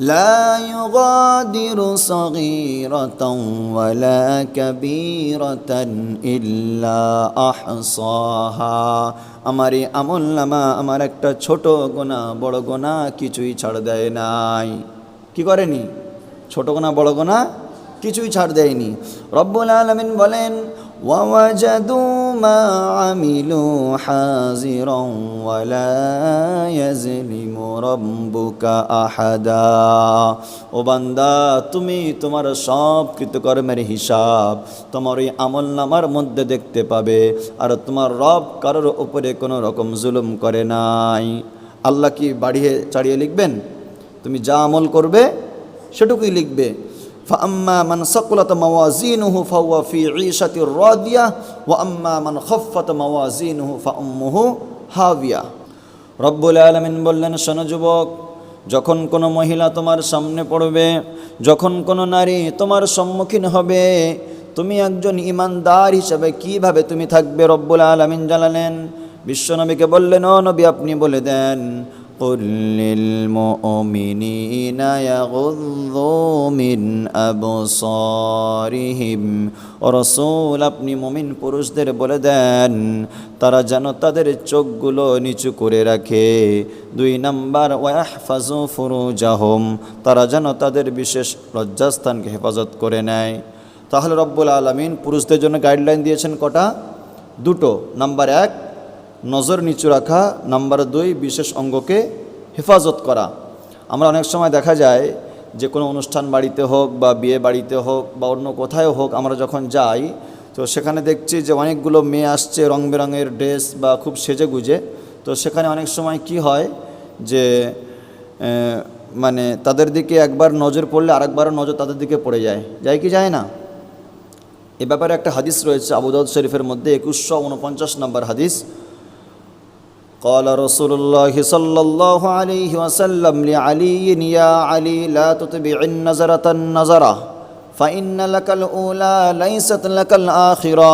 لا يغادر صغيرة ولا كبيرة إلا أحصاها আমার এই আমল নামা আমার একটা ছোট গোনা বড় গোনা কিছুই ছাড় দেয় নাই কি করেনি ছোট গোনা বড় গোনা কিছুই ছাড় দেয়নি রব্বুল আলমিন বলেন ووجدوا ما عملوا حاضرا ولا يظلم ربك أحدا ও বান্দা তুমি তোমার সব কৃতকর্মের হিসাব তোমার এই আমল নামার মধ্যে দেখতে পাবে আর তোমার রব কারোর উপরে কোনো রকম জুলুম করে নাই আল্লাহ কি বাড়িয়ে চাড়িয়ে লিখবেন তুমি যা আমল করবে সেটুকুই লিখবে ফাম্মা মান সাকুলাত মাওয়াজিনুহু ফাওয়া ফি ঈশাতির রাদিয়া ওয়া আম্মা মান খাফফাত মাওয়াজিনুহু ফাউম্মুহু হাবিয়া রব্বুল আলামিন বললেন, শোনো যুবক, যখন কোনো মহিলা তোমার সামনে পড়বে, যখন কোনো নারী তোমার সম্মুখীন হবে, তুমি একজন ইমানদার হিসাবে কীভাবে তুমি থাকবে? রব্বুল আলামিন জানালেন। বিশ্বনবীকে বললেন, ও নবী আপনি বলে দেন قل للمؤمنين يغضوا من أبصارهم রসুল আপনি মমিন পুরুষদের বলে দেন তারা যেন তাদের চোখগুলো নিচু করে রাখে দুই নাম্বার ওয়াহফাজু ফুরুজাহম তারা যেন তাদের বিশেষ লজ্জাস্থানকে হেফাজত করে নেয় তাহলে রব্বুল আলমিন পুরুষদের জন্য গাইডলাইন দিয়েছেন কটা দুটো নাম্বার এক নজর নিচু রাখা, নাম্বার দুই, বিশেষ অঙ্গকে হেফাজত করা। আমরা অনেক সময় দেখা যায় যে কোনো অনুষ্ঠান বাড়িতে হোক বা বিয়ে বাড়িতে হোক বা অন্য কোথায় হোক আমরা যখন যাই, তো সেখানে দেখছি যে অনেকগুলো মেয়ে আসছে রং বেরঙের ড্রেস বা খুব সেজে গুজে তো সেখানে অনেক সময় কি হয় যে মানে তাদের দিকে একবার নজর পড়লে আরেকবারও নজর তাদের দিকে পড়ে যায়। যায় কি যায় না? এ ব্যাপারে একটা হাদিস রয়েছে আবুদাউদ শরীফের মধ্যে একুশশো উনপঞ্চাশ নম্বর হাদিস। قال رسول الله صلى الله عليه وسلم لعلي يا علي لا تتبع النظرة النظرة فإن لك الأولى ليست لك الآخرة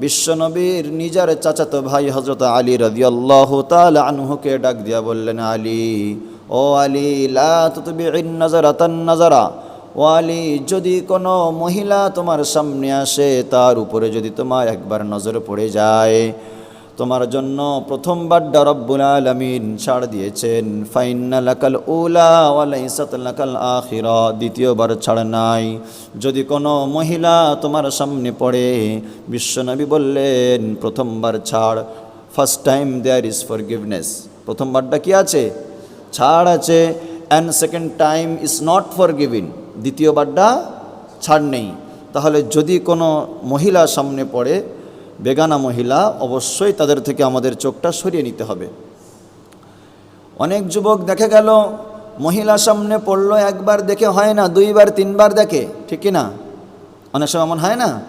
বিশ্বনবীর নিজের চাচাতো ভাই হজরত আলী রাদিয়াল্লাহ তাআলা আনহুকে ডাক দিয়া বললেন আলী ও আলী লা তুতবি'in নাজারাতান নাজারা ও আলী যদি কোনো মহিলা তোমার সামনে আসে তার উপরে যদি তোমার একবার নজর পড়ে যায় তোমার জন্য প্রথমবার রব্বুল আলমিন ছাড় দিয়েছেন। ফাইন্না লাকাল উলা ওয়ালাইসাত লাকাল আখিরা, দ্বিতীয়বার ছাড় নাই। যদি কোনো মহিলা তোমার সামনে পড়ে, বিশ্বনবী বললেন, প্রথমবার ছাড় first time there is forgiveness প্রথমবারটা কি আছে? ছাড় আছে and second time is not forgiving দ্বিতীয়বারটা ছাড় নেই। তাহলে যদি কোনো মহিলা সামনে পড়ে বেগানা মহিলা অবশ্যই তাদের থেকে আমাদের চোখটা সরিয়ে নিতে হবে। অনেক যুবক দেখে গেল, মহিলা সামনে পড়ল, একবার দেখে হয় না, দুইবার, তিনবার দেখে, ঠিক না? অনেক সময় এমন হয় না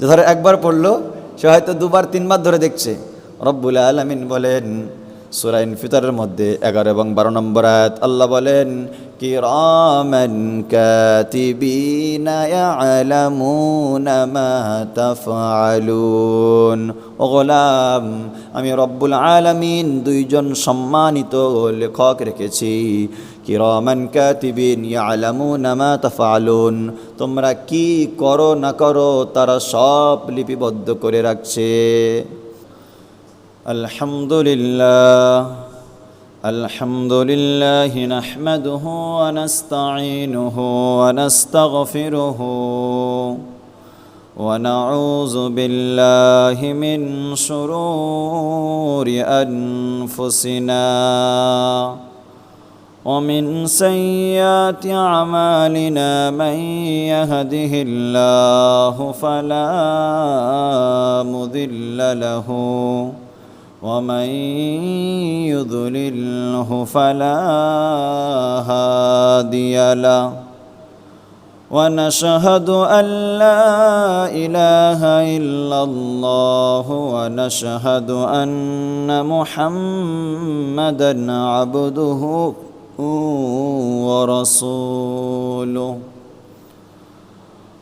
যে ধরো একবার পড়ল, সে হয়তো দুবার, তিনবার ধরে দেখছে। রব্বুল আলমিন বলেন সুরাইন ফিতরের মধ্যে এগারো এবং বারো নম্বর আয়াত, আল্লাহ বলেন, কিরামান ও আমি রব্বুল আলামিন দুইজন সম্মানিত লেখক রেখেছি। কিরামান কাতিবিন ইয়ালামুনা মা তাফআলুন। তোমরা কি করো না করো, তারা সব লিপিবদ্ধ করে রাখছে। الحمد لله الحمد لله نحمده ونستعينه ونستغفره ونعوذ بالله من شرور أنفسنا ومن سيئات أعمالنا من يهده الله فلا مضل له. ومن يضلله فلا هادي له. ونشهد أن لا إله إلا الله ونشهد أن محمدا عبده ورسوله.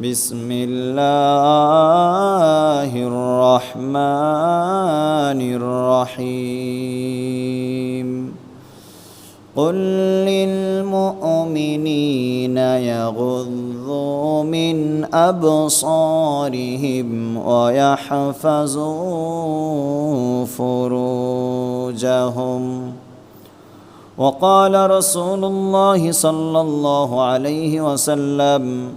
بسم الله الرحمن الرحيم. قل للمؤمنين يغضوا من أبصارهم ويحفظوا فروجهم. وقال رسول الله صلى الله عليه وسلم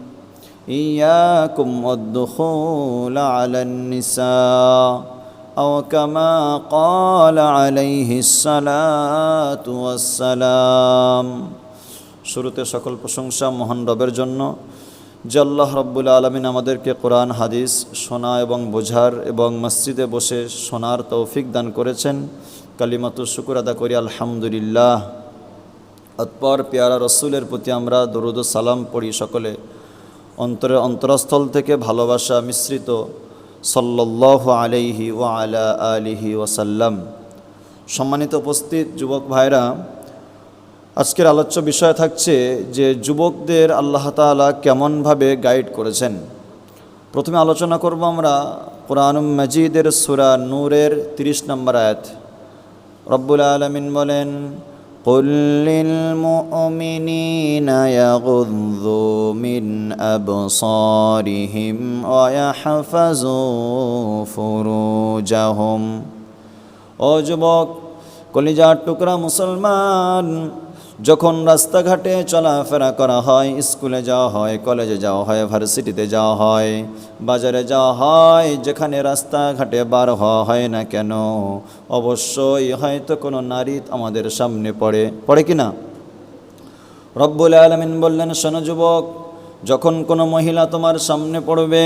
إياكم والدخول على النساء أو كما قال عليه الصلاة والسلام শুরুতে সকল প্রশংসা মহান রবের জন্য যে আল্লাহ রব্বুল আলমিন আমাদেরকে কোরআন হাদিস শোনা এবং বোঝার এবং মসজিদে বসে শোনার তৌফিক দান করেছেন কালিমাত শুকুর আদা করি আলহামদুলিল্লাহ অতপর পেয়ারা রসুলের প্রতি আমরা দরুদ ও সালাম পড়ি সকলে অন্তরের অন্তরস্থল থেকে ভালোবাসা মিশ্রিত সল্লাহ আলাইহি ওয়া আলা আলিহি ওয়াসাল্লাম। সম্মানিত উপস্থিত যুবক ভাইরা, আজকের আলোচ্য বিষয় থাকছে যে যুবকদের আল্লাহ তাআলা কেমনভাবে গাইড করেছেন। প্রথমে আলোচনা করব আমরা কোরআন মজিদের সুরা নূরের তিরিশ নম্বর আয়াত। রব্বুল আলমিন বলেন قل للمؤمنين يغضوا من أبصارهم ويحفظوا فروجهم ও যুবক কলিজার টুকরা মুসলমান যখন রাস্তাঘাটে চলাফেরা করা হয়, স্কুলে যাওয়া হয়, কলেজে যাওয়া হয়, ভার্সিটিতে যাওয়া হয়, বাজারে যাওয়া হয়, যেখানে রাস্তাঘাটে বার হওয়া হয় না কেন, অবশ্যই হয়তো কোনো নারী আমাদের সামনে পড়ে। পড়ে কি না? রব্বুল আলমিন বললেন, শোনো যুবক, যখন কোনো মহিলা তোমার সামনে পড়বে,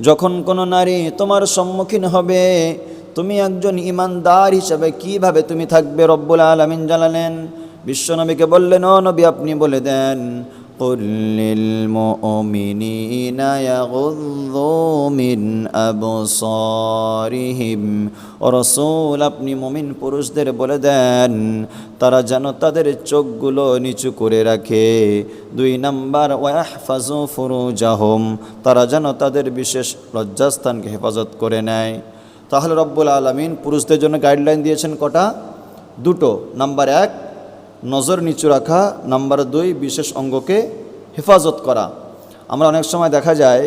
যখন কোনো নারী তোমার সম্মুখীন হবে, তুমি একজন ইমানদার হিসাবে কীভাবে তুমি থাকবে? রব্বুল আলমিন জানালেন বিশ্বনবীকে বললেন ও নবী আপনি বলে দেন قل للمؤمنين يغضوا من أبصارهم রসুল আপনি মমিন পুরুষদের বলে দেন তারা যেন তাদের চোখগুলো নিচু করে রাখে দুই নাম্বার ওয়াহফাজু ফুরুজাহুম তারা যেন তাদের বিশেষ লজ্জাস্থানকে হেফাজত করে নেয় তাহলে রব্বুল আলমিন পুরুষদের জন্য গাইডলাইন দিয়েছেন কটা দুটো নাম্বার এক নজর নিচু রাখা, নাম্বার দুই, বিশেষ অঙ্গকে হেফাজত করা। আমরা অনেক সময় দেখা যায়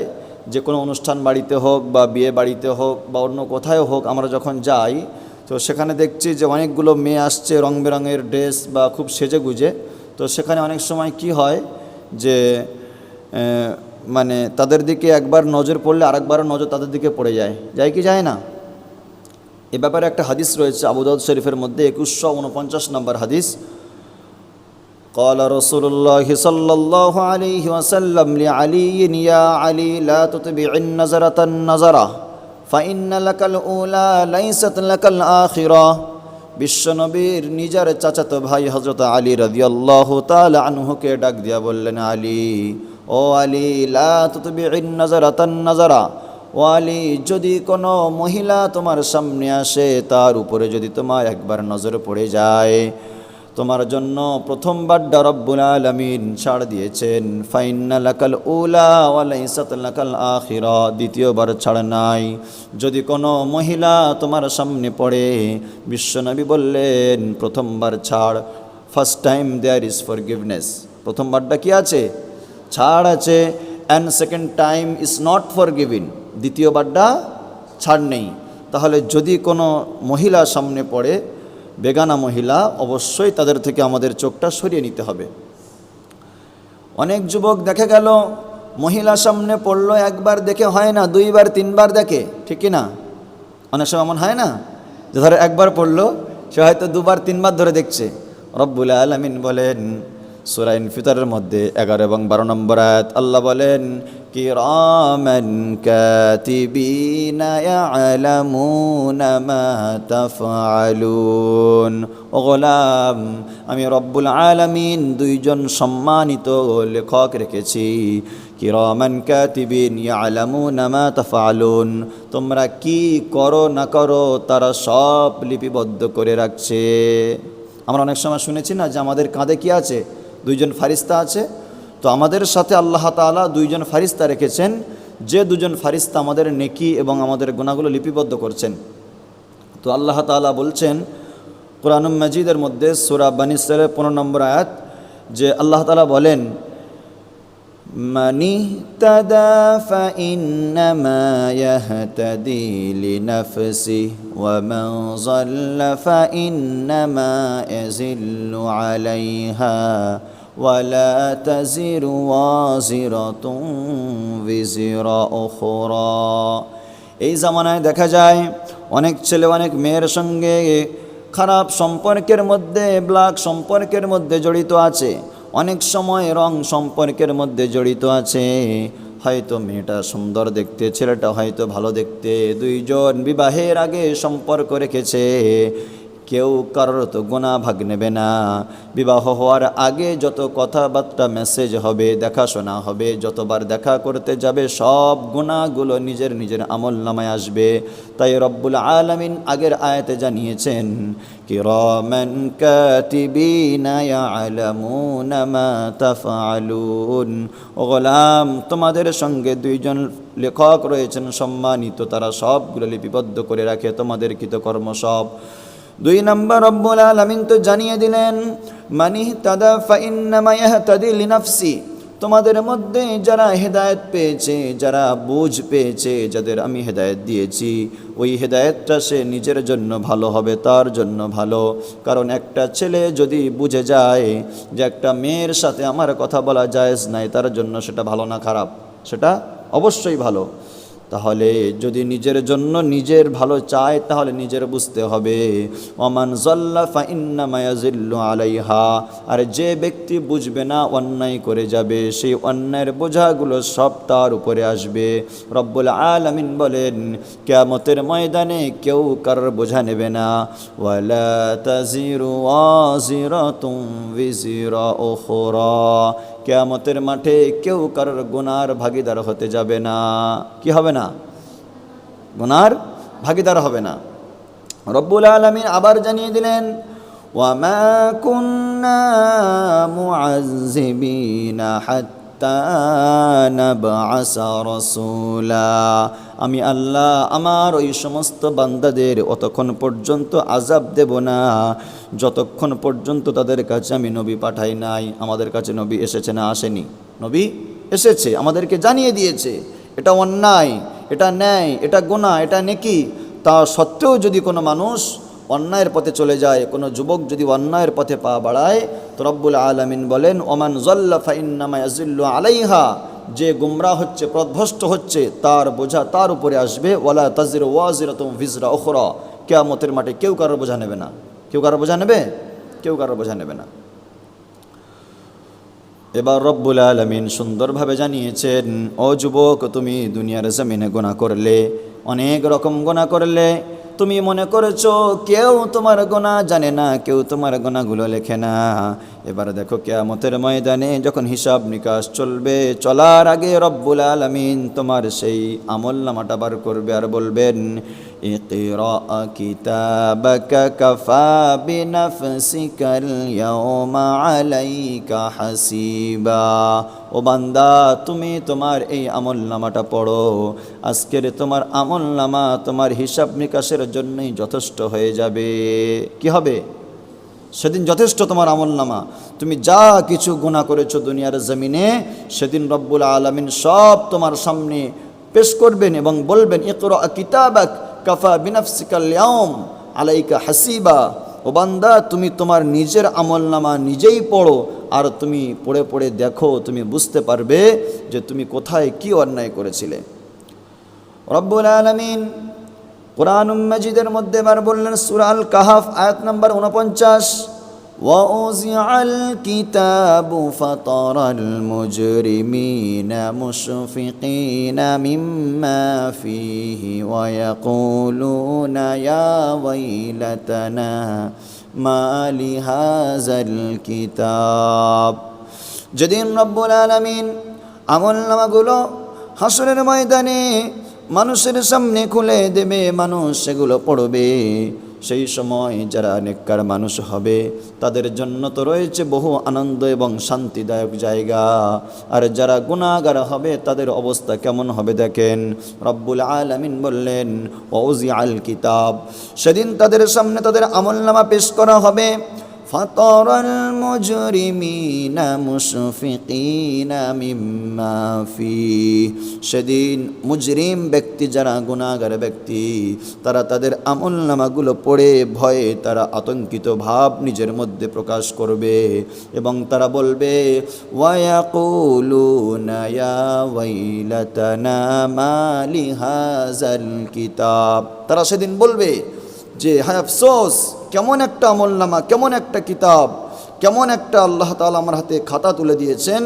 যে কোনো অনুষ্ঠান বাড়িতে হোক বা বিয়ে বাড়িতে হোক বা অন্য কোথায় হোক, আমরা যখন যাই, তো সেখানে দেখছি যে অনেকগুলো মেয়ে আসছে রং বেরঙের ড্রেস বা খুব সেজে গুজে তো সেখানে অনেক সময় কি হয় যে মানে তাদের দিকে একবার নজর পড়লে আরেকবারও নজর তাদের দিকে পড়ে যায়। যায় কি যায় না? এ ব্যাপারে একটা হাদিস রয়েছে আবুদাউদ শরীফের মধ্যে একুশশো উনপঞ্চাশ নম্বর হাদিস। قال رسول الله صلى الله عليه وسلم لعلي يا علي لا تتبع النظرة النظرة فإن لك الأولى ليست لك الآخرة বিশ্বনবীর নিজের চাচাতো ভাই হজরত আলী রাদিয়াল্লাহু তাআলা আনহুকে ডাক দিয়া বললেন আলী ও আলী লা তুতবি'in নাজারাতান নাজারা ও আলী যদি কোনো মহিলা তোমার সামনে আসে তার উপরে যদি তোমার একবার নজর পড়ে যায় তোমার জন্য প্রথমবার রব্বুল আলমিন ছাড় দিয়েছেন। ফাইন্না লাকাল উলা ওয়ালাইসাত লাকাল আখিরা, দ্বিতীয়বার ছাড় নাই। যদি কোনো মহিলা তোমার সামনে পড়ে বিশ্বনবী বললেন, প্রথমবার ছাড় first time there is forgiveness প্রথমবারটা কি আছে? ছাড় আছে and second time is not forgiving দ্বিতীয়বারটা ছাড় নেই। তাহলে যদি কোনো মহিলা সামনে পড়ে বেগানা মহিলা অবশ্যই তাদের থেকে আমাদের চোখটা সরিয়ে নিতে হবে। অনেক যুবক দেখে গেল, মহিলা সামনে পড়ল, একবার দেখে হয় না, দুইবার, তিনবার দেখে, ঠিক না অনেক সময় এমন হয় না? যে ধরো একবার পড়ল, সে হয়তো দুবার, তিনবার ধরে দেখছে। রব্বুল আলমিন বলেন সুরাইন ফিতরের মধ্যে এগারো এবং বারো নম্বর আয়াত, আল্লাহ বলেন কাতিবিনা ইয়ালামুনা মা তাফআলুন ও গোলাম আমি রব্বুল আলামিন দুইজন সম্মানিত লেখক রেখেছি। কিরমান কাতিবিন ইয়ালামুনা মা তাফআলুন তোমরা কি করো না করো তারা সব লিপিবদ্ধ করে রাখছে। আমরা অনেক সময় শুনেছি না যে আমাদের কাঁধে কি আছে? দুইজন ফারিস্তা আছে তো আমাদের সাথে আল্লাহ তাআলা দুইজন ফারিস্তা রেখেছেন যে দুজন ফারিস্তা আমাদের নেকি এবং আমাদের গুণাগুলো লিপিবদ্ধ করছেন তো আল্লাহ তাআলা বলছেন কোরআনুম মজিদের মধ্যে সুরা বানিসের পনেরো নম্বর আয়াত যে আল্লাহ তাআলা বলেন من اهتدى فإنما يهتدي لنفسه ومن ضل فإنما يزل عليها ولا تزر وازرة وزر أخرى এই জামানায় দেখা যায় অনেক ছেলে অনেক মেয়ের সঙ্গে খারাপ সম্পর্কের মধ্যে ব্লাক সম্পর্কের মধ্যে জড়িত আছে অনেক সময় রং সম্পর্কের মধ্যে জড়িত আছে হয়তো মেয়েটা সুন্দর দেখতে ছেলেটা হয়তো ভালো দেখতে দুইজন বিবাহের আগে সম্পর্ক রেখেছে কেউ কারোর তো গোনা ভাগ নেবে না। বিবাহ হওয়ার আগে যত কথাবার্তা মেসেজ হবে, দেখাশোনা হবে, যতবার দেখা করতে যাবে, সব গুণাগুলো নিজের নিজের আমল নামায় আসবে। তাই রব্বুল আলমিন আগের আয়াতে জানিয়েছেন, কিরামান গোলাম, তোমাদের সঙ্গে দুইজন লেখক রয়েছেন সম্মানিত, তারা সবগুলো লিপিবদ্ধ করে রাখে, তোমাদের কৃতকর্ম সব। দুই নম্বর রব্বুল আলামিন তো জানিয়ে দিলেন, মানি তাদা ফাইন্নামা ইয়াহতাদি লিনাফসি। তোমাদের মধ্যে যারা হেদায়েত পেয়েছে, যারা বুঝ পেয়েছে, যাদের আমি হেদায়ত দিয়েছি, ওই হেদায়েতটা সে নিজের জন্য ভালো হবে, তার জন্য ভালো। কারণ একটা ছেলে যদি বুঝে যায় যে একটা মেয়ের সাথে আমার কথা বলা জায়েজ নাই, তার জন্য সেটা ভালো না, খারাপ। সেটা অবশ্যই ভালো। তাহলে যদি নিজের জন্য নিজের ভালো চায়, তাহলে নিজের বুঝতে হবে। ওমান জল্লা ফাইন্নামায়াজিল্লু আলাইহা। আর যে ব্যক্তি বুঝবে না, অন্যায় করে যাবে। সেই অন্যায়ের বোঝাগুলো সব তার উপরে আসবে। রব্বুল আলামিন বলেন, কেয়ামতের ময়দানে কেউ কারোর বোঝা নেবে না। ওয়ালা তাজিরু ওয়াজিরাতুম বিজিরা উখরা। কেয়ামতের মাঠে কেউ কারোর গুনার ভাগিদার হতে যাবে না। কি হবে না? গুনার ভাগিদার হবে না। রব্বুল আলমিন আবার জানিয়ে দিলেন ওয়ামা কুন্না নাবআসা রাসূলা আমি আল্লাহ, আমার ওই সমস্ত বান্দাদের অতক্ষণ পর্যন্ত আজাব দেব না। যতক্ষণ পর্যন্ত তাদের কাছে আমি নবী পাঠাই নাই, আমাদের কাছে নবী এসেছে না, আসেনি। নবী এসেছে, আমাদেরকে জানিয়ে দিয়েছে, এটা অন্যায়, এটা ন্যায়, এটা গোনা এটা নেকি। তা সত্ত্বেও যদি কোনো মানুষ অন্যায়ের পথে চলে যায়। কোনো যুবক যদি অন্যায়ের পথে পা বাড়ায়, তো রব্বুল আলমিন বলেন, ওমান জল্লা ফাইন্নামা আলাইহা যে গুমরা হচ্ছে প্রধ্বস্ত হচ্ছে, তার বোঝা তার উপরে আসবে। ওয়ালা তাজির ওয়াজির তুম ভিজরা ওখরা কেয়ামতের মাঠে কেউ কারোর বোঝা নেবে না। কেউ কারোর বোঝা নেবে? কেউ কারোর বোঝা নেবে না। এবার রব্বুল আলমিন সুন্দরভাবে জানিয়েছেন, ও যুবক, তুমি দুনিয়ার জমিনে গোনা করলে, অনেক রকম গোনা করলে তুমি মনে করেছ কেউ তোমার গোনা জানে না কেউ তোমার গোনাগুলো লেখে না। এবার দেখো কেয়ামতের ময়দানে যখন হিসাব নিকাশ চলবে চলার আগে রব্বুল আলমিন তোমার সেই আমল নামাটা বার করবে আর বলবেন اقرأ كتابك كفى بنفسك اليوم عليك حسيبا ও বান্দা তুমি তোমার এই আমল নামাটা পড়ো আজকের তোমার আমল নামা তোমার হিসাব নিকাশের জন্যই যথেষ্ট হয়ে যাবে কি হবে সেদিন যথেষ্ট তোমার আমল নামা। তুমি যা কিছু গুণা করেছ দুনিয়ার জমিনে, সেদিন রব্বুল আলমিন সব তোমার সামনে পেশ করবেন এবং বলবেন, ইকর কিতাবাক কাফা বিনাফসিকাল ইয়াউম আলাইকা হাসিবা। ও বান্দা, তুমি তোমার নিজের আমল নামা নিজেই পড়ো, আর তুমি পড়ে পড়ে দেখো, তুমি বুঝতে পারবে যে তুমি কোথায় কি অন্যায় করেছিলে। রব্বুল আলমিন কোরআন মজিদের মধ্যে এবার বললেন সুরাল কাহাফ আয়াত নম্বর উনপঞ্চাশ وأوزع الكتاب فطر المجرمين مشفقين مما فيه ويقولون يا ويلتنا ما لهذا الكتاب যেদিন রব্বুল আলমিন আমল নামাগুলো হাসরের ময়দানে মানুষের সামনে খুলে দেবে, মানুষ সেগুলো পড়বে। সেই সময় যারা নেককার মানুষ হবে, তাদের জন্য তো রয়েছে বহু আনন্দ এবং শান্তিদায়ক জায়গা। আর যারা গুণাগার হবে, তাদের অবস্থা কেমন হবে দেখেন? রব্বুল আলামিন বললেন ওজি আল কিতাব। সেদিন তাদের সামনে তাদের আমলনামা পেশ করা হবে। فطر المجرمين مشفقين مما فيه সেদিন মুজরিম ব্যক্তি যারা গুণাগার ব্যক্তি তারা তাদের আমল নামাগুলো পড়ে ভয়ে তারা আতঙ্কিত ভাব নিজের মধ্যে প্রকাশ করবে এবং তারা বলবে ওয়াকুলুনা ইয়া ওয়াইলাতানা মা লিহাযাল কিতাব তারা সেদিন বলবে যে হায় আফসোস কেমন একটা আমলনামা কেমন একটা কিতাব কেমন একটা আল্লাহ তাআলা আমার হাতে খাতা তুলে দিয়েছেন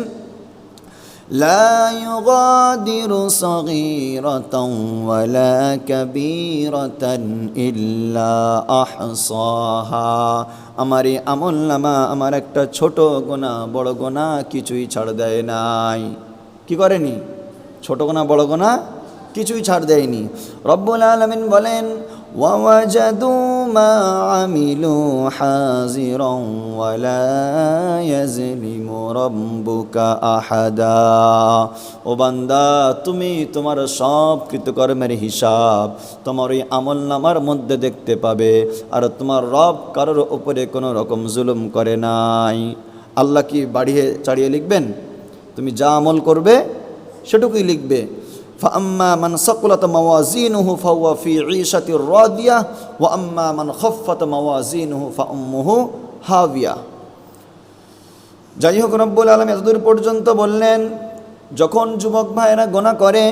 لا يغادر صغيرة ولا كبيرة إلا أحصاها আমার এই আমল নামা আমার একটা ছোট গোনা বড় গোনা কিছুই ছাড় দেয় নাই কি করেনি ছোট গোনা বড় গোনা কিছুই ছাড় দেয়নি রব্বুল আলমিন বলেন ووجدوا ما عملوا حاضرا ولا يظلم ربك أحدا ও বান্দা তুমি তোমার সব কৃতকর্মের হিসাব তোমার ওই আমল নামার মধ্যে দেখতে পাবে আর তোমার রব কারোর উপরে কোনো রকম জুলুম করে নাই আল্লাহ কি বাড়িয়ে চাড়িয়ে লিখবেন তুমি যা আমল করবে সেটুকুই লিখবে ফাম্মা মান সাকুলাত মাওয়াজিনুহু ফাওয়া ফি ঈশাতির রাদিয়া ওয়া আম্মা মান খফফাত মাওয়াজিনুহু ফা যাই হোক রব্বুল আলম এতদূর পর্যন্ত বললেন, যখন যুবক ভাইয়েরা গোনা করে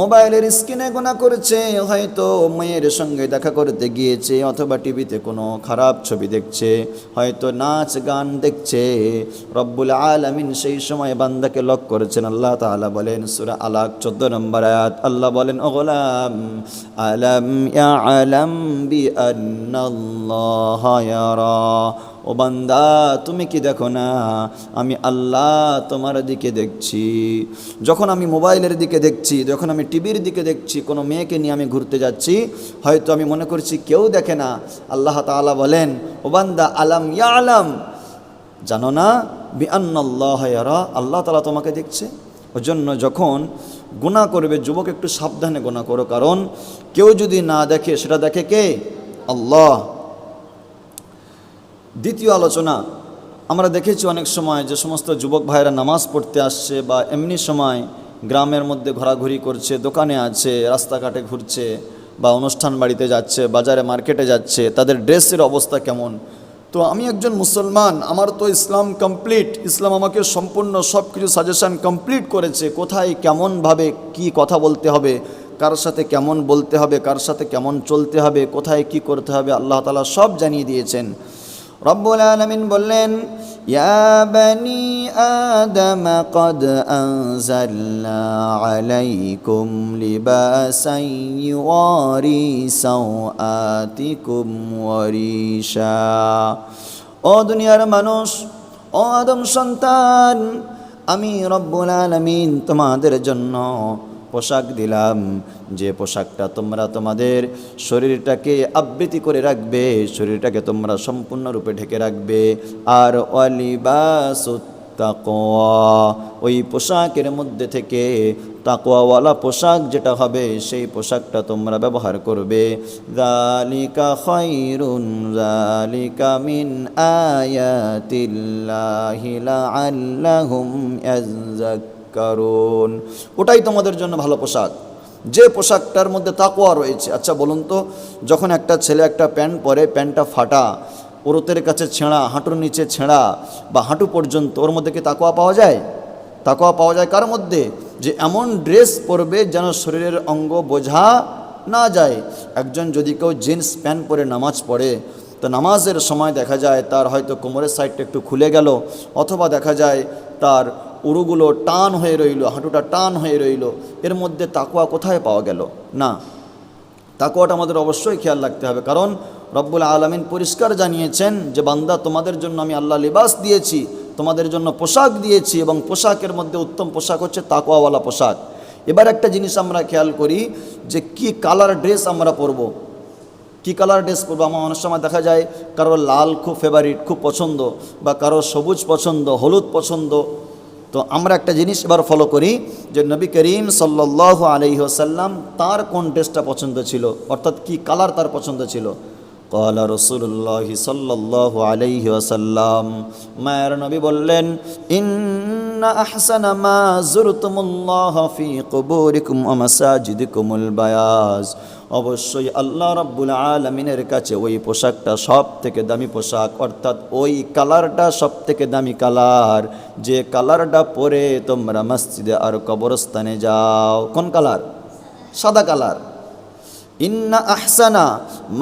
মোবাইলের স্ক্রিনে গোনা করেছে, হয়তো মেয়ের সঙ্গে দেখা করতে গিয়েছে অথবা টিভিতে কোনো খারাপ ছবি দেখছে, হয়তো নাচ গান দেখছে। রব্বুল আলামিন সেই সময় বান্দাকে লক করেছেন। আল্লাহ তাআলা বলেন, সূরা আলাক 14 নম্বর আয়াত, আল্লাহ বলেন, ও গোলাম, আলাম ইয়ালাম বি ইয়ারা? ও বান্দা, তুমি কি দেখো না? আমি আল্লাহ তোমার দিকে দেখছি। যখন আমি মোবাইলের দিকে দেখছি, যখন আমি টিভির দিকে দেখছি, কোনো মেয়েকে নিয়ে আমি ঘুরতে যাচ্ছি, হয়তো আমি মনে করছি কেউ দেখে না। আল্লাহ তাআলা বলেন, ও বান্দা, আলাম ইয়া আলাম জানো না? বিআন্নাল্লাহ ইয়ারা, আল্লাহ তাআলা তোমাকে দেখছে। ওই জন্য যখন গুনাহ করবে, যুবক একটু সাবধানে গুনাহ করো। কারণ কেউ যদি না দেখে, সেটা দেখে কে? আল্লাহ। দ্বিতীয় আলোচনা, আমরা দেখেছি অনেক সময় যে সমস্ত যুবক ভাইরা নামাজ পড়তে আসছে বা এমনি সময় গ্রামের মধ্যে ঘোরাঘুরি করছে, দোকানে আছে, রাস্তাঘাটে ঘুরছে বা অনুষ্ঠান বাড়িতে যাচ্ছে, বাজারে মার্কেটে যাচ্ছে, তাদের ড্রেসের অবস্থা কেমন? তো আমি একজন মুসলমান, আমার তো ইসলাম কমপ্লিট ইসলাম আমাকে সম্পূর্ণ সব কিছু সাজেশান কমপ্লিট করেছে, কোথায় কেমনভাবে কি কথা বলতে হবে, কার সাথে কেমন বলতে হবে, কার সাথে কেমন চলতে হবে, কোথায় কি করতে হবে, আল্লাহ তালা সব জানিয়ে দিয়েছেন। রব্বুল আলমিন বললেন বনি আদম কদ আনজালনা আলাইকুম লিবাসান ইউয়ারি সাওআতিকুম ওয়ারিশা। ও দুনিয়ার মানুষ, ও আদম সন্তান, আমি রব্বুল আলমিন তোমাদের জন্য পোশাক দিলাম, যে পোশাকটা তোমরা তোমাদের শরীরটাকে আবৃত্তি করে রাখবে, শরীরটাকে তোমরা সম্পূর্ণরূপে ঢেকে রাখবে। আর অলিবাসুত তাকোয়া ওই পোশাকের মধ্যে থেকে তাকোয়াওয়ালা পোশাক যেটা হবে, সেই পোশাকটা তোমরা ব্যবহার করবে। জালিকা খৈরুন জালিকা মিন আয়াতিল্লাহি লাআল্লাহুম ইয়াযাক্কারুন ওটাই তোমাদের জন্য ভালো পোশাক। যে পোশাকটার মধ্যে তাকোয়া রয়েছে আচ্ছা বলুন তো, যখন একটা ছেলে একটা প্যান্ট পরে, প্যান্টটা ফাটা, ওরতের কাছে ছেঁড়া, হাঁটুর নিচে ছেঁড়া, বা হাঁটু পর্যন্ত, ওর মধ্যে কি তাকোয়া পাওয়া যায়? তাকোয়া পাওয়া যায় কার মধ্যে? যে এমন ড্রেস পরবে যেন শরীরের অঙ্গ বোঝা না যায়। একজন যদি কেউ জিন্স প্যান্ট পরে নামাজ পড়ে, তো নামাজের সময় দেখা যায় তার হয়তো কোমরের সাইডটা একটু খুলে গেল, অথবা দেখা যায় তার উড়ুগুলো টান হয়ে রইল, হাঁটুটা টান হয়ে রইল। এর মধ্যে তাকুয়া কোথায় পাওয়া গেল? না। তাকুয়াটা আমাদের অবশ্যই খেয়াল রাখতে হবে। কারণ রব্বুল আলমিন পরিষ্কার জানিয়েছেন যে, বান্দা, তোমাদের জন্য আমি আল্লাহ লিবাস দিয়েছি, তোমাদের জন্য পোশাক দিয়েছি এবং পোশাকের মধ্যে উত্তম পোশাক হচ্ছে তাকুয়াওয়ালা পোশাক। এবার একটা জিনিস আমরা খেয়াল করি যে, কি কালার ড্রেস আমরা পরবো? কী কালার ড্রেস পরবো? আমার অনেক সময় দেখা যায়, কারও লাল খুব ফেভারিট খুব পছন্দ, বা কারও সবুজ পছন্দ, হলুদ পছন্দ। তো আমরা একটা জিনিস এবার ফলো করি যে নবী করিম সাল্লাহ আলহিহসাল্লাম তার কোন ড্রেসটা পছন্দ ছিল? অর্থাৎ কি কালার তার পছন্দ ছিল? কলা রসুল্লাহ সাল্লাহ আলহি ওসাল্লাম মায়ের নবী বললেন, ইন্না আহসানা মা কবরিকুম আমাসাজিদিকুমুল বায়াজ। অবশ্যই আল্লাহ রাব্বুল আলমিনের কাছে ওই পোশাকটা সব থেকে দামি পোশাক, অর্থাৎ ওই কালারটা সব থেকে দামি কালার। যে কালারটা পরে তোমরা মসজিদে আর কবরস্থানে যাও। কোন কালার? সাদা কালার। ইন্না আহসানা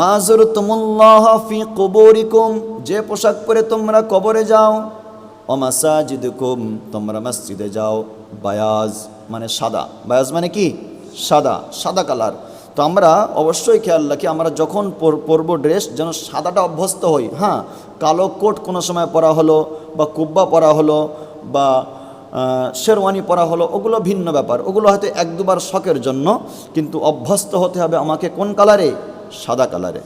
মাজুর তুমুল্লাহ ফি কবরিকুম, যে পোশাক পরে তোমরা কবরে যাও অমাসাজিদুকুম তোমরা মসজিদে যাও। বায়াজ মানে সাদা। বায়াজ মানে কি? সাদা সাদা কালার। তো আমরা অবশ্যই খেয়াল রাখি, আমরা যখন পর- পরবো ড্রেস যেন সাদাটা অভ্যস্ত হই হ্যাঁ? কালো কোট কোনো সময় পরা হলো বা কুব্বা পরা হলো বা শেরওয়ানি পরা হলো, ওগুলো ভিন্ন ব্যাপার। ওগুলো হয়তো এক দুবার শখের জন্য, কিন্তু অভ্যস্ত হতে হবে আমাকে কোন কালারে? সাদা কালারে।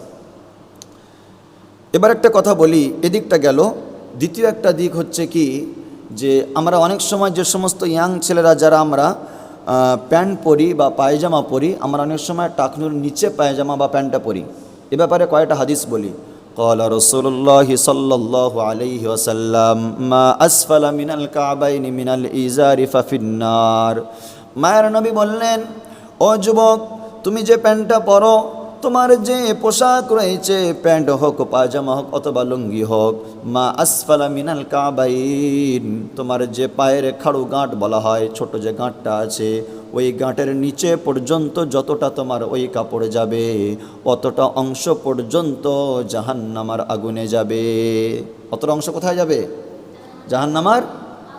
এবার একটা কথা বলি, এদিকটা গেল। দ্বিতীয় একটা দিক হচ্ছে কি, যে আমরা অনেক সময় যে সমস্ত ইয়াং ছেলেরা, যারা আমরা প্যান্ট পরি বা পায়জামা পরি আমরা অনেক সময় টাকনুর নিচে পায়জামা বা প্যান্টটা পরি এ ব্যাপারে কয়েকটা হাদিস বলি قال رسول الله صلى الله عليه وسلم ما أسفل من الكعبين من الإزار ففي النار মায়ের নবী বললেন ও যুবক তুমি যে প্যান্টটা পরো তোমার যে পোশাক রয়েছে, প্যান্ট হোক, পায়জামা হোক অথবা লুঙ্গি হোক, মা আসফালা মিনাল কাবাইন। তোমার যে পায়ের খাড়ু গাঁট বলা হয়, ছোট যে গাঁটটা আছে, ওই গাঁটের নিচে পর্যন্ত যতটা তোমার ওই কাপড় যাবে, অতটা অংশ পর্যন্ত জাহান্নামার আগুনে যাবে। অতটা অংশ কোথায় যাবে? জাহান্নামার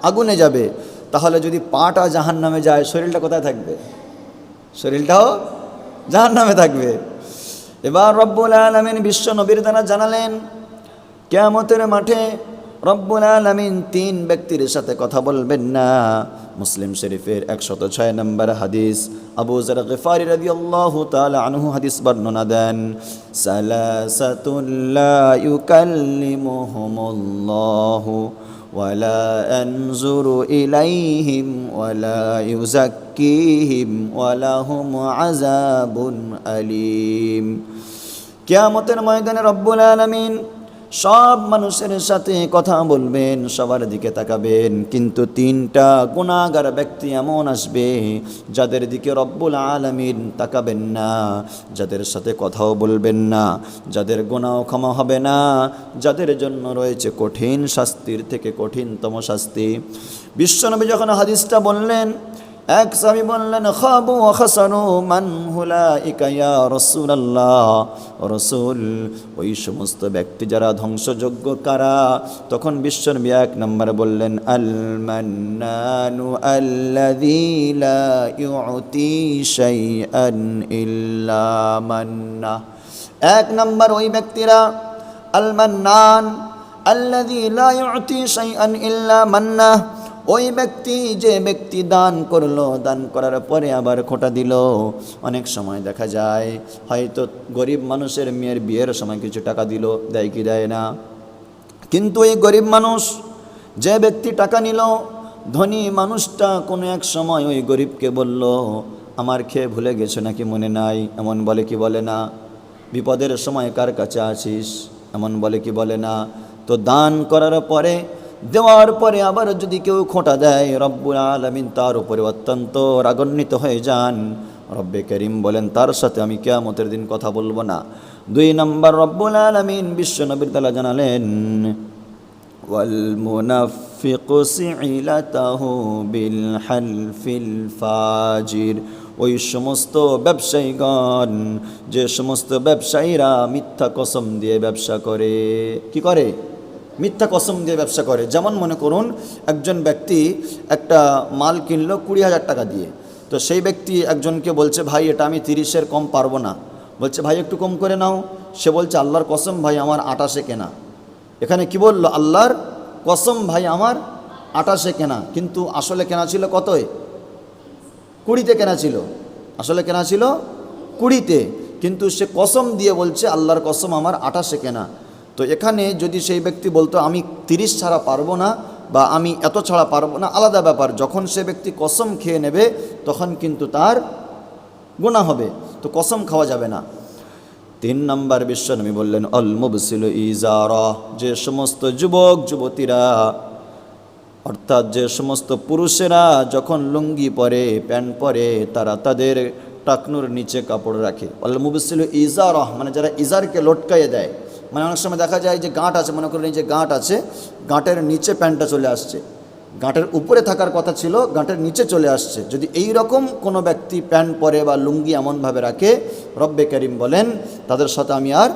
আগুনে যাবে। তাহলে যদি পাটা জাহান্নামে যায়, শরীরটা কোথায় থাকবে? শরীরটাও জাহান্নামে থাকবে। এবার রব্বুল আলমিন বিশ্ব নবীর দ্বারা জানালেন কেয়ামতের মাঠে রব্বুল আলমিন তিন ব্যক্তির সাথে কথা বলবেন না মুসলিম শরীফের একশত ছয় নম্বর হাদিস আবু জার গফারি রাদি আল্লাহ তাআলা আনহু হাদিস বর্ণনা দেন সালাসাতুল্লা ইউকাল্লিমুহুমুল্লাহু ولا أنظر إليهم ولا يزكيهم ولهم عذاب أليم কিয়ামতের ময়দানে রব্বুল আলামিন সব মানুষের সাথে কথা বলবেন, সবার দিকে তাকাবেন। কিন্তু তিনটা গুণাগার ব্যক্তি এমন আসবে, যাদের দিকে রব্বুল আলামিন তাকাবেন না, যাদের সাথে কথাও বলবেন না, যাদের গুণাও ক্ষমা হবে না, যাদের জন্য রয়েছে কঠিন শাস্তির থেকে কঠিনতম শাস্তি। বিশ্বনবী যখন হাদিসটা বললেন এক স্বামী বললেন, খাবু খাসানু মান হুলা ইকাইয়া রসুল আল্লাহ রসুল, ওই সমস্ত ব্যক্তি যারা ধ্বংসযোগ্য কারা? তখন বিশ্বনবী এক নম্বর বললেন, আল মান্নানু আল্লাযী লা ইউতি শাইআন ইল্লা মান্না। এক নম্বর ওই ব্যক্তিরা, আল মান্নান লা ইউতি শাইআন ইল্লা মান্না। ওই ব্যক্তি যে ব্যক্তি দান করল, দান করার পরে আবার খোটা দিল। অনেক সময় দেখা যায়, হয়তো গরিব মানুষের মেয়ের বিয়ের সময় কিছু টাকা দিল, দেয় কি দেয় না। কিন্তু এই গরিব মানুষ যে ব্যক্তি টাকা নিল, ধনী মানুষটা কোনো এক সময় ওই গরিবকে বলল, আমার খেয়ে ভুলে গেছো নাকি মনে নাই? এমন বলে কি বলে না? বিপদের সময় কার কাছে আছিস? এমন বলে কি বলে না? তো দান করার পরে দেওয়ার পরে আবার যদি কেউ খোঁটা দেয় রব্বুল আলমিন তার উপরে অত্যন্ত রাগান্বিত হয়ে যান রব্বে করিম বলেন তার সাথে আমি কেয়ামতের দিন কথা বলবো না দুই নম্বর রব্বুল আলমিন বিশ্ব নবীর তালা জানালেন والمنفق سعلته بالحلف الفاجر ওই সমস্ত ব্যবসায়ীগণ যে সমস্ত ব্যবসায়ীরা মিথ্যা কসম দিয়ে ব্যবসা করে কি করে মিথ্যা কসম দিয়ে ব্যবসা করে। যেমন মনে করুন, একজন ব্যক্তি একটা মাল কিনলো কুড়ি হাজার টাকা দিয়ে। তো সেই ব্যক্তি একজনকে বলছে, ভাই, এটা আমি তিরিশের কম পারব না। বলছে, ভাই, একটু কম করে নাও। সে বলছে, আল্লাহর কসম, ভাই, আমার আটাশে কেনা। এখানে কি বলল? আল্লাহর কসম, ভাই, আমার আটাশে কেনা। কিন্তু আসলে কেনা ছিল কতই? কুড়িতে কেনা ছিল। আসলে কেনা ছিল কুড়িতে। কিন্তু সে কসম দিয়ে বলছে, আল্লাহর কসম, আমার আটাশে কেনা। তো এখানে যদি সেই ব্যক্তি বলতো, আমি তিরিশ ছাড়া পারব না বা আমি এত ছাড়া পারব না, আলাদা ব্যাপার। যখন সে ব্যক্তি কসম খেয়ে নেবে, তখন কিন্তু তার গুণা হবে। তো কসম খাওয়া যাবে না। তিন নম্বর বিশ্বনবী বললেন অল মুবসিল ইজারা, যে সমস্ত যুবক, যুবতীরা, অর্থাৎ যে সমস্ত পুরুষেরা যখন লুঙ্গি পরে, প্যান্ট পরে, তারা তাদের টাকনুর নিচে কাপড় রাখে। অল মুবসিল ইজারা মানে যারা ইজারকে লটকাইয়ে দেয়। মানে অনেক সময় দেখা যায় যে গাঁট আছে, মনে করেন যে গাঁট আছে, গাঁটের নিচে প্যান্টটা চলে আসছে। গাঁটের উপরে থাকার কথা ছিল, গাঁটের নিচে চলে আসছে। যদি এই রকম কোনো ব্যক্তি প্যান্ট পরে বা লুঙ্গি এমনভাবে রাখে, রব্বে করিম বলেন, তাদের সাথে আমি আর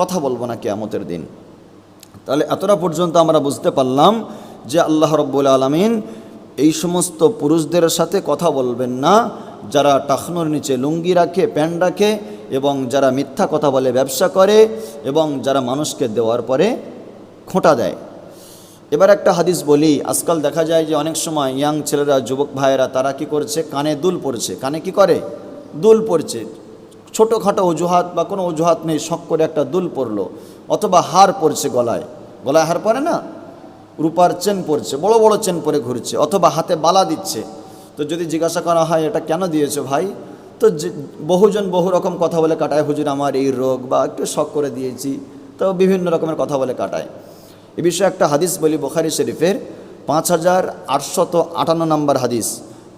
কথা বলব না কেয়ামতের দিন। তাহলে এতটা পর্যন্ত আমরা বুঝতে পারলাম যে আল্লাহ রব্বুল আলমিন এই সমস্ত পুরুষদের সাথে কথা বলবেন না যারা টাকনোর নিচে লুঙ্গি রাখে, প্যান্ট রাখে এবং যারা মিথ্যা কথা বলে ব্যবসা করে এবং যারা মানুষকে দেওয়ার পরে খোঁটা দেয়। এবার একটা হাদিস বলি, আজকাল দেখা যায় যে অনেক সময় ইয়াং ছেলেরা, যুবক ভাইয়েরা, তারা কি করছে? কানে দুল পড়ছে কানে কি করে? দুল পড়ছে ছোটোখাটো অজুহাত বা কোনো অজুহাত নেই, শখ করে একটা দুল পরলো, অথবা হার পরছে গলায়। গলায় হার পরে না? রূপার চেন পরছে, বড় বড় চেন পরে ঘুরছে, অথবা হাতে বালা দিচ্ছে। তো যদি জিজ্ঞাসা করা হয় এটা কেন দিয়েছো ভাই তো যে- বহুজন বহু রকম কথা বলে কাটায় হুজুর আমার এই রোগ বা একটু শখ করে দিয়েছি তো বিভিন্ন রকমের কথা বলে কাটায় এ বিষয়ে একটা হাদিস বলি বুখারি শরীফের পাঁচ হাজার আটশত আটান্ন নম্বর হাদিস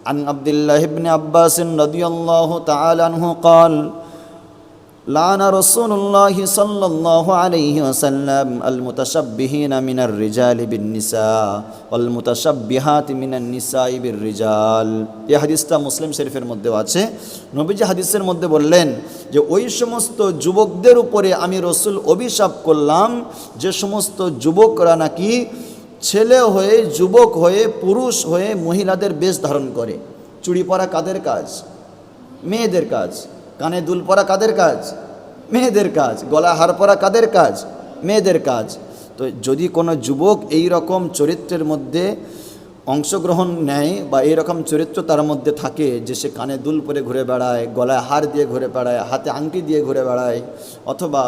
আন আবদুল্লাহ ইবনে আব্বাস রাদিয়াল্লাহু তাআলা আনহু قال লানা রসুল্লাহ সাল্লাহ আলহি আসাল্লাম আল মুতাসাব্বিহীন মিনার রিজাল বিন নিসা অল মুতাসাব্বিহাত মিনার নিসা ইবির রিজাল এই হাদিসটা মুসলিম শরীফের মধ্যেও আছে। নবীজি হাদিসের মধ্যে বললেন যে, ওই সমস্ত যুবকদের উপরে আমি রসুল অভিশাপ করলাম, যে সমস্ত যুবকরা নাকি ছেলে হয়ে, যুবক হয়ে, পুরুষ হয়ে মহিলাদের বেশ ধারণ করে। চুরি পরা কাদের কাজ? মেয়েদের কাজ। কানে দুল পরা কাদের কাজ? মেয়েদের কাজ। গলা হার পরা কাদের কাজ? মেয়েদের কাজ। তো যদি কোনো যুবক এই রকম চরিত্রের মধ্যে অংশগ্রহণ নেয় বা এই রকম চরিত্র তার মধ্যে থাকে যে সে কানে দুল পরে ঘুরে বেড়ায়, গলায় হার দিয়ে ঘুরে বেড়ায়, হাতে আংটি দিয়ে ঘুরে বেড়ায় অথবা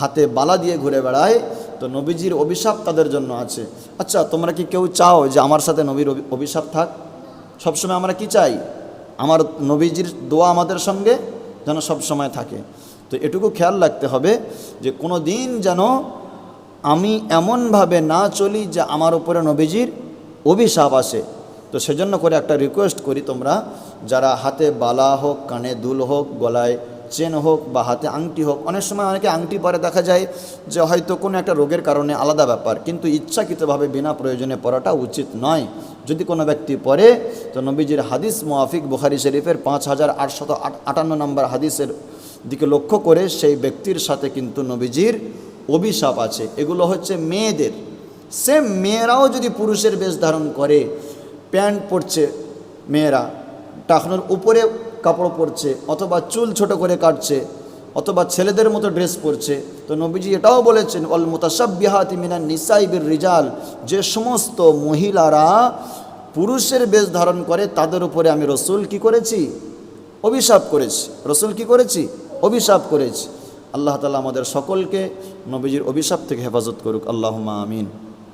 হাতে বালা দিয়ে ঘুরে বেড়ায়, তো নবীজির অভিশাপ তাদের জন্য আছে। আচ্ছা তোমরা কি কেউ চাও যে আমার সাথে নবীর অভিশাপ থাক? সবসময় আমরা কি চাই? আমার নবীজির দোয়া আমাদের সঙ্গে যেন সব সময় থাকে। তো এটুকু খেয়াল রাখতে হবে যে কোনো দিন যেন আমি এমনভাবে না চলি যে আমার উপরে নবীজির অভিশাপ আসে। তো সেজন্য করে একটা রিকোয়েস্ট করি তোমরা, যারা হাতে বালা হোক, কানে দুল হোক, গলায় চেন হোক বা হাতে আংটি হোক, অনেক সময় অনেকে আংটি পরে দেখা যায় যে হয়তো কোনো একটা রোগের কারণে আলাদা ব্যাপার, কিন্তু ইচ্ছাকৃতভাবে বিনা প্রয়োজনে পড়াটা উচিত নয়। যদি কোনো ব্যক্তি পড়ে, তো নবীজির হাদিস মোয়াফিক বুখারি শরীফের পাঁচ হাজার আটশত আট- আটান্ন নম্বর হাদিসের দিকে লক্ষ্য করে সেই ব্যক্তির সাথে কিন্তু নবীজির অভিশাপ আছে। এগুলো হচ্ছে মেয়েদের। সেম মেয়েরাও যদি পুরুষের বেশ ধারণ করে, প্যান্ট পরছে মেয়েরা, টাকনোর উপরে কাপড় পরছে, অথবা চুল ছোট করে কাটছে অথবা ছেলেদের মতো ড্রেস পরছে। তো নবীজি এটাও বলেছেন অল মোতাসাবিহাতি মিনান নিসাইবির রিজাল যে সমস্ত মহিলারা পুরুষের বেশ ধারণ করে, তাদের উপরে আমি রসুল কি করেছি? অভিশাপ করেছি। রসুল কি করেছি? অভিশাপ করেছি। আল্লাহ তালা আমাদের সকলকে নবীজির অভিশাপ থেকে হেফাজত করুক। আল্লাহ আমিন।